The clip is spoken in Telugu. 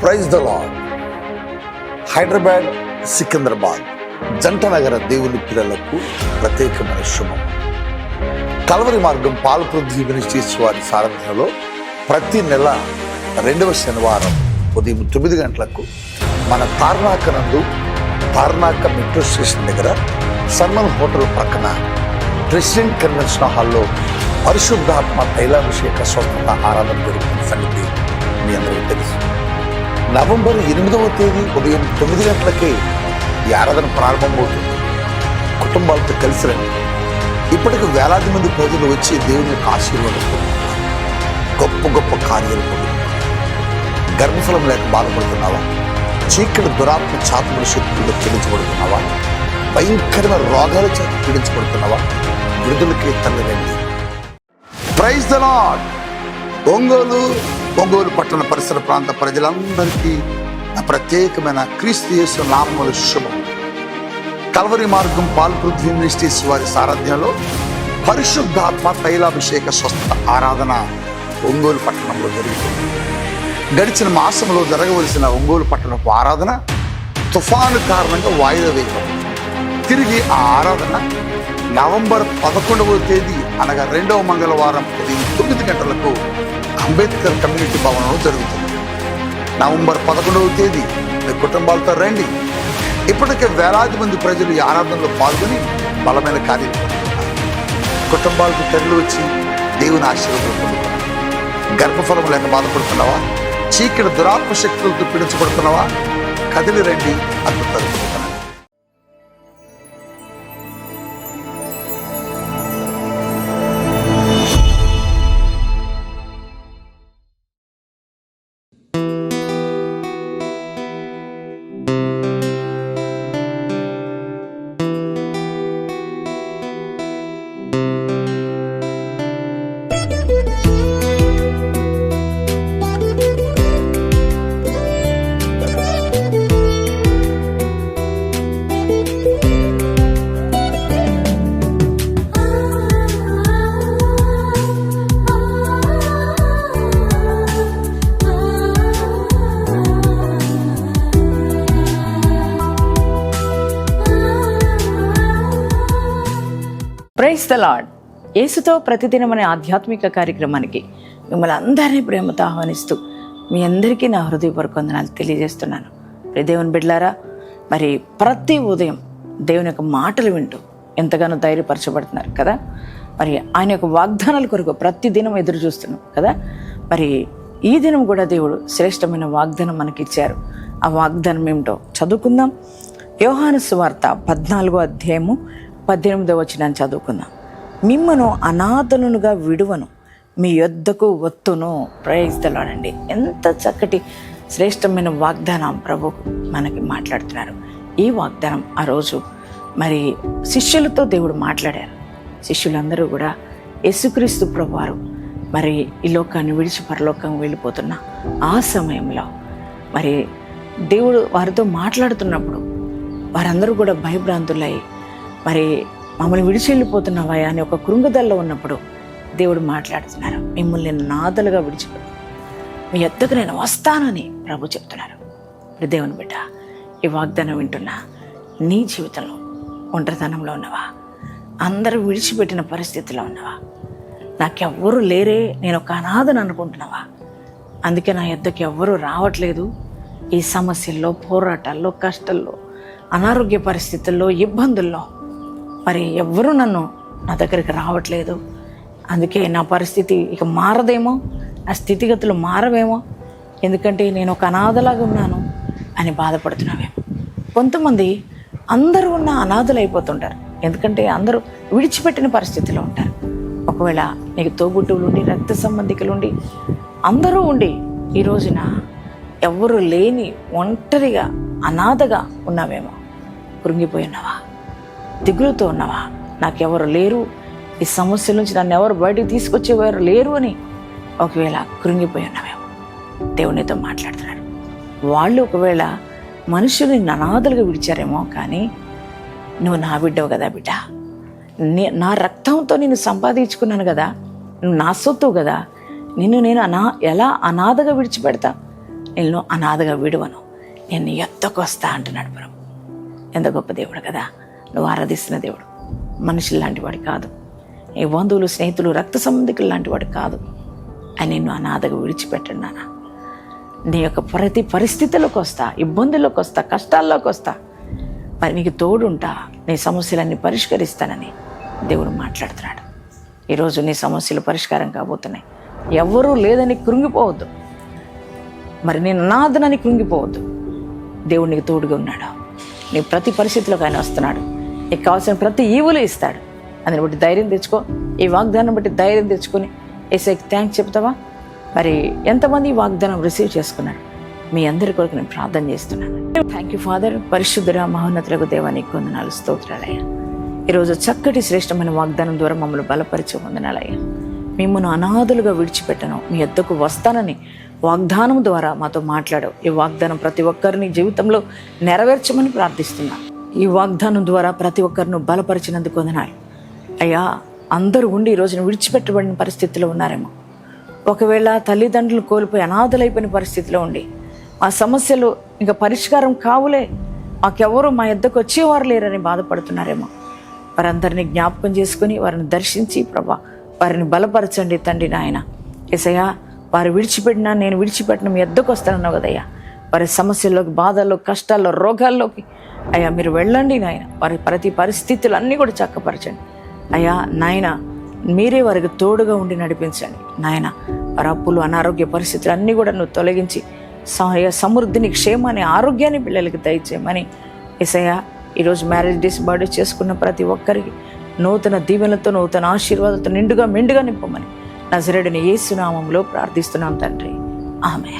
Praise the Lord Hyderabad Secunderabad జంట నగర దేవుని పిల్లలకు ప్రత్యేకమైన శుభం. కలవరి మార్గం పాలపృథ్వీ మినిస్ట్రీస్ వారి సారథ్యంలో ప్రతి నెల రెండవ శనివారం ఉదయం తొమ్మిది గంటలకు మన తార్నాక నందు తార్నాక మెట్రో స్టేషన్ దగ్గర సన్మన్ హోటల్ పక్కన ప్రెసిడెంట్ కన్వెన్షన్ హాల్లో పరిశుద్ధాత్మ తైలాభిషేక స్వతంత్ర ఆరాధన జరుగుతున్న సంగతి మీ అందరికీ తెలుసు. నవంబర్ ఎనిమిదవ తేదీ ఉదయం తొమ్మిది గంటలకే ఈ ఆరాధన ప్రారంభమవుతుంది కుటుంబాలతో కలిసి రండి. ఇప్పటికి వేలాది మంది ప్రజలు వచ్చి దేవుని యొక్క ఆశీర్వాదం గొప్ప గొప్ప కార్యాలు గర్భఫలం లేక బాధపడుతున్నావా? చీకటి దురాత్మ చాతుముల శక్తుల్లో పీడించబడుతున్నావా భయంకరమైన రోగాల చేత పీడించబడుతున్నావా? విడుదలకి తల్లి రండి praise the Lord Ongole Ongole పట్టణ పరిసర ప్రాంత ప్రజలందరికీ నా ప్రత్యేకమైన క్రీస్తు యేసు నామముల శుభం. కల్వరి మార్గం పాల్పృథ్వీ యూనివర్సిటీస్ వారి సారథ్యంలో పరిశుద్ధాత్మ తైలాభిషేక స్వస్థ ఆరాధన ఒంగోలు పట్టణంలో జరుగుతుంది. గడిచిన మాసంలో జరగవలసిన ఒంగోలు పట్టణపు ఆరాధన తుఫాను కారణంగా వాయిదా వేయబడింది తిరిగి ఆ ఆరాధన నవంబర్ పదకొండవ తేదీ అనగా రెండవ మంగళవారం ఉదయం తొమ్మిది గంటలకు అంబేద్కర్ కమ్యూనిటీ భవనంలో జరుగుతుంది. నవంబర్ పదకొండవ తేదీ. మీ కుటుంబాలతో రండి. ఇప్పటికే వేలాది మంది ప్రజలు ఈ ఆరాధనలో పాల్గొని బలమైన కార్యం కుటుంబాలకు తరలి వచ్చి దేవుని ఆశీర్వాదం గర్భఫలం లేక బాధపడుతున్నావా? చీకటి దురాత్మ శక్తులతో పీడించబడుతున్నావా? కదిలి రండి అద్భుతాలు ప్రైస్ ద లాడ్ యేసుతో ప్రతిదినం అనే ఆధ్యాత్మిక కార్యక్రమానికి మిమ్మల్ని అందరినీ ప్రేమతో ఆహ్వానిస్తూ మీ అందరికీ నా హృదయపూర్వక వందనాలు తెలియజేస్తున్నాను దేవుని బిడ్లారా మరి ప్రతి ఉదయం దేవుని యొక్క మాటలు వింటూ ఎంతగానో ధైర్యపరచబడుతున్నారు కదా? మరి ఆయన యొక్క వాగ్దానాల కొరకు ప్రతి దినం ఎదురు చూస్తున్నాం కదా? మరి ఈ దినం కూడా దేవుడు శ్రేష్టమైన వాగ్దానం మనకి ఇచ్చారు ఆ వాగ్దానం ఏమిటో చదువుకుందాం. యోహాను సువార్త పద్నాలుగో అధ్యాయము పద్దెనిమిదవ వచనాన్ని చదువుకుందాం. మిమ్మను అనాథనులుగా విడువను మీ యొద్దకు ఒత్తును ప్రయత్నాడండి ఎంత చక్కటి శ్రేష్టమైన వాగ్దానం ప్రభు మనకి మాట్లాడుతున్నారు. ఈ వాగ్దానం ఆ రోజు మరి శిష్యులతో దేవుడు మాట్లాడారు. శిష్యులందరూ కూడా యేసుక్రీస్తు ప్రభువారు మరి ఈ లోకాన్ని విడిచి పరలోకం వెళ్ళిపోతున్న ఆ సమయంలో మరి దేవుడు వారితో మాట్లాడుతున్నప్పుడు వారందరూ కూడా భయభ్రాంతులై మరి మమ్మల్ని విడిచి వెళ్ళిపోతున్నావా అని ఒక కృంగుదల్లో ఉన్నప్పుడు దేవుడు మాట్లాడుతున్నారు. మిమ్మల్ని నాదలుగా విడిచిపెట్టు మీ ఎద్దకు నేను వస్తానని ప్రభు చెప్తున్నారు. దేవుని బిడ్డ ఈ వాగ్దానం వింటున్నా నీ జీవితంలో ఒంటరితనంలో ఉన్నవా? అందరూ విడిచిపెట్టిన పరిస్థితిలో ఉన్నవా? నాకెవ్వరూ లేరే నేను ఒక అనాథను అనుకుంటున్నావా? అందుకే నా ఎద్దకు ఎవ్వరూ రావట్లేదు. ఈ సమస్యల్లో పోరాటాల్లో కష్టాల్లో అనారోగ్య పరిస్థితుల్లో ఇబ్బందుల్లో మరి ఎవరు నన్ను నా దగ్గరికి రావట్లేదు. అందుకే నా పరిస్థితి ఇక మారదేమో నా స్థితిగతులు మారవేమో. ఎందుకంటే నేను ఒక అనాథలాగా ఉన్నాను అని బాధపడుతున్నావేమో. కొంతమంది అందరూ ఉన్న అనాథలు అయిపోతుంటారు. ఎందుకంటే అందరూ విడిచిపెట్టిన పరిస్థితిలో ఉంటారు. ఒకవేళ నీకు తోబుట్టువులు ఉండి రక్త సంబంధికులు ఉండి అందరూ ఉండి ఈ రోజున ఎవ్వరు లేని ఒంటరిగా అనాథగా ఉన్నావేమో. కృంగిపోయి ఉన్నావా? దిగులుతో ఉన్నావా? నాకెవరు లేరు. ఈ సమస్య నుంచి నన్ను ఎవరు బయటికి తీసుకొచ్చేవారు లేరు అని ఒకవేళ కృంగిపోయి ఉన్నావేమో. దేవునితో మాట్లాడుతున్నాడు వాళ్ళు ఒకవేళ మనుషుల్ని అనాథలుగా విడిచారేమో కానీ నువ్వు నా బిడ్డవు కదా బిడ్డ. నే- నా రక్తంతో నేను సంపాదించుకున్నాను కదా. నువ్వు నా సొత్తు కదా. నిన్ను నేను అనా ఎలా అనాథగా విడిచిపెడతా? నిన్ను అనాథగా విడువను. నేను ఎత్తకొస్తా ఎత్తకు వస్తా అంటున్నాడు ప్రభు. ఎంత గొప్ప దేవుడు కదా. నువ్వు ఆరాధిస్తున్న దేవుడు. మనుషులు లాంటివాడు కాదు. నీ బంధువులు స్నేహితులు రక్త సంబంధికులు లాంటివాడు కాదు. అని నిన్ను అనాథగా విడిచిపెట్టండి నాన్న. నీ యొక్క ప్రతి పరిస్థితుల్లోకి వస్తా ఇబ్బందుల్లోకి వస్తా కష్టాల్లోకి వస్తా. మరి నీకు తోడుంటా నీ సమస్యలన్నీ పరిష్కరిస్తానని దేవుడు మాట్లాడుతున్నాడు. ఈరోజు నీ సమస్యలు పరిష్కారం కాబోతున్నాయి. ఎవ్వరూ లేదని కృంగిపోవద్దు. మరి నేను నాదనని కృంగిపోవద్దు. దేవుడు నీకు తోడుగా ఉన్నాడు. నీ ప్రతి పరిస్థితిలోకి ఆయన వస్తున్నాడు. నీకు కావాల్సిన ప్రతి ఈవులు ఇస్తాడు. అందుని బట్టి ధైర్యం తెచ్చుకో. ఈ వాగ్దానం బట్టి ధైర్యం తెచ్చుకొని ఏసైకి థ్యాంక్స్ చెప్తావా? మరి ఎంతమంది వాగ్దానం రిసీవ్ చేసుకున్నారు? మీ అందరి కొరకు నేను ప్రార్థన చేస్తున్నాను. థ్యాంక్ యూ ఫాదర్ పరిశుద్ధుర మహోన్నతులకు దేవానికి వందనాలు స్తోత్రాలయ్యా ఈరోజు చక్కటి శ్రేష్టమైన వాగ్దానం ద్వారా మమ్మల్ని బలపరిచే వందనాలయ్యా మిమ్మల్ని అనాథులుగా విడిచిపెట్టను. మీ ఎద్దకు వస్తానని వాగ్దానం ద్వారా మాతో మాట్లాడవు. ఈ వాగ్దానం ప్రతి ఒక్కరిని జీవితంలో నెరవేర్చమని ప్రార్థిస్తున్నాను ఈ వాగ్దానం ద్వారా ప్రతి ఒక్కరిని బలపరిచినందుకు వందనాలు. అయ్యా అందరూ ఉండి ఈ రోజున విడిచిపెట్టబడిన పరిస్థితిలో ఉన్నారేమో. ఒకవేళ తల్లిదండ్రులు కోల్పోయి అనాథలైపోయిన పరిస్థితిలో ఉండి ఆ సమస్యలు ఇంకా పరిష్కారం కావులే. మాకెవరు మా ఎద్దకు వచ్చేవారు లేరని బాధపడుతున్నారేమో. వారందరినీ జ్ఞాపకం చేసుకుని వారిని దర్శించి ప్రభా వారిని బలపరచండి తండ్రి నాయన. ఎసయ్యా వారు విడిచిపెట్టినా నేను విడిచిపెట్టిన మీ ఎద్దకు వస్తానన్నావు కదయ్యా. వారి సమస్యల్లోకి బాధల్లో కష్టాల్లో రోగాల్లోకి అయ్యా మీరు వెళ్ళండి నాయన. వారి ప్రతి పరిస్థితులు అన్నీ కూడా చక్కపరచండి. అయ్యా నాయన మీరే వారికి తోడుగా ఉండి నడిపించండి. నాయన వారి అప్పులు అనారోగ్య పరిస్థితులు అన్నీ కూడా నువ్వు తొలగించి సహాయ సమృద్ధిని క్షేమాన్ని ఆరోగ్యాన్ని పిల్లలకి దయచేయమని ఎసయ్య ఈరోజు మ్యారేజ్ డేస్ బర్త్డే చేసుకున్న ప్రతి ఒక్కరికి నూతన దీవెనలతో నూతన ఆశీర్వాదాలతో నిండుగా మెండుగా నింపమని నజరేడిని ఏసునామంలో ప్రార్థిస్తున్నాం తండ్రి. ఆమె